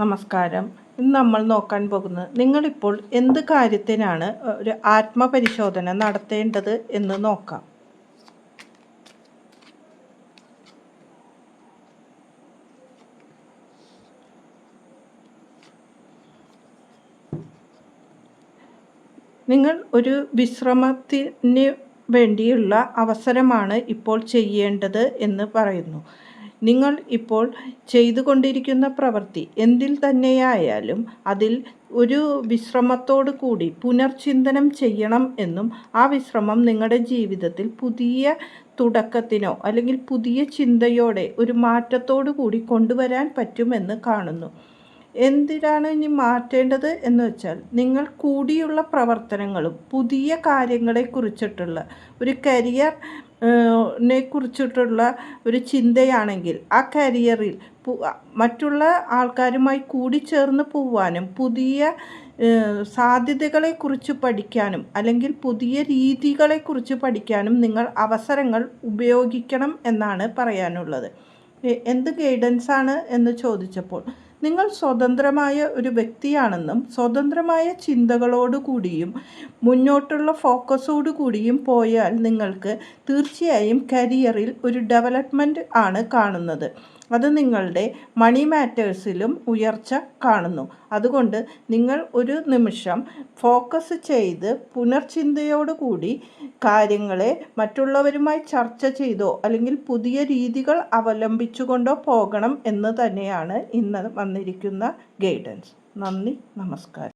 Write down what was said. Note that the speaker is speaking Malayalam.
നമസ്കാരം. ഇന്ന് നമ്മൾ നോക്കാൻ പോകുന്നത് നിങ്ങളിപ്പോൾ എന്ത് കാര്യത്തിനാണ് ഒരു ആത്മപരിശോധന നടത്തേണ്ടത് എന്ന് നോക്കാം. നിങ്ങൾ ഒരു വിശ്രമത്തിന് വേണ്ടിയുള്ള അവസരമാണ് ഇപ്പോൾ ചെയ്യേണ്ടത് എന്ന് പറയുന്നു. നിങ്ങൾ ഇപ്പോൾ ചെയ്തുകൊണ്ടിരിക്കുന്ന പ്രവൃത്തി എന്തിൽ തന്നെയായാലും അതിൽ ഒരു വിശ്രമത്തോടു കൂടി പുനർചിന്തനം ചെയ്യണം എന്നും ആ വിശ്രമം നിങ്ങളുടെ ജീവിതത്തിൽ പുതിയ തുടക്കത്തിനോ അല്ലെങ്കിൽ പുതിയ ചിന്തയോടെ ഒരു മാറ്റത്തോടു കൂടി കൊണ്ടുവരാൻ പറ്റുമെന്ന് കാണുന്നു. എന്തിനാണ് ഇനി മാറ്റേണ്ടത് എന്ന് വെച്ചാൽ നിങ്ങൾ കൂടിയുള്ള പ്രവർത്തനങ്ങളും പുതിയ കാര്യങ്ങളെ കുറിച്ചിട്ടുള്ള ഒരു കരിയർ കുറിച്ചിട്ടുള്ള ഒരു ചിന്തയാണെങ്കിൽ ആ കരിയറിൽ മറ്റുള്ള ആൾക്കാരുമായി കൂടിച്ചേർന്ന് പോവാനും പുതിയ സാധ്യതകളെക്കുറിച്ച് പഠിക്കാനും അല്ലെങ്കിൽ പുതിയ രീതികളെക്കുറിച്ച് പഠിക്കാനും നിങ്ങൾ അവസരങ്ങൾ ഉപയോഗിക്കണം എന്നാണ് പറയാനുള്ളത്. എന്ത് ഗൈഡൻസാണ് എന്ന് ചോദിച്ചപ്പോൾ നിങ്ങൾ സ്വതന്ത്രമായ ഒരു വ്യക്തിയാണെന്നും സ്വതന്ത്രമായ ചിന്തകളോടു കൂടിയും മുന്നോട്ടുള്ള ഫോക്കസോടു കൂടിയും പോയാൽ നിങ്ങൾക്ക് തീർച്ചയായും കരിയറിൽ ഒരു ഡെവലപ്മെന്റ് ആണ് കാണുന്നത്. അത് നിങ്ങളുടെ മണി മാറ്റേഴ്സിലും ഉയർച്ച കാണുന്നു. അതുകൊണ്ട് നിങ്ങൾ ഒരു നിമിഷം ഫോക്കസ് ചെയ്ത് പുനർചിന്തയോടുകൂടി കാര്യങ്ങളെ മറ്റുള്ളവരുമായി ചർച്ച ചെയ്തോ അല്ലെങ്കിൽ പുതിയ രീതികൾ അവലംബിച്ചുകൊണ്ടോ പോകണം എന്ന് തന്നെയാണ് ഇന്ന് വന്നിരിക്കുന്ന ഗൈഡൻസ് നന്ദി നമസ്കാരം.